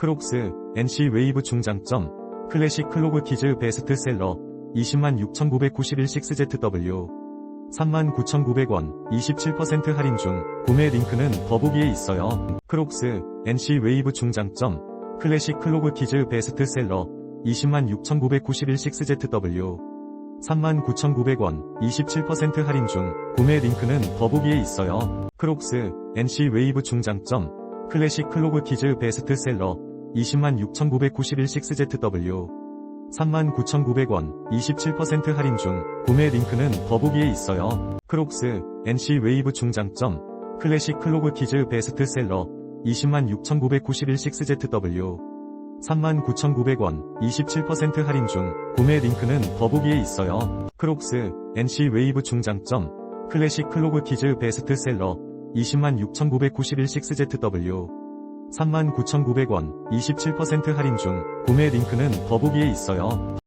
크록스, NC 웨이브 중장점, 클래식 클로그 티즈 베스트셀러, 206,991 6ZW, 39,900원, 27% 할인 중, 구매 링크는 더보기에 있어요. 크록스, NC 웨이브 중장점, 클래식 클로그 티즈 베스트셀러, 206,991 6ZW, 39,900원, 27% 할인 중, 구매 링크는 더보기에 있어요. 크록스, NC 웨이브 중장점, 클래식 클로그 티즈 베스트셀러, 206,991 6ZW, 39,900원, 27% 할인 중, 구매 링크는 더보기에 있어요. 크록스, NC 웨이브 중장점, 클래식 클로그 티즈 베스트셀러, 206,991 6ZW, 39,900원, 27% 할인 중, 구매 링크는 더보기에 있어요. 크록스, NC 웨이브 중장점, 클래식 클로그 티즈 베스트셀러, 206,991 6ZW, 39,900원, 27% 할인 중, 구매 링크는 더보기에 있어요.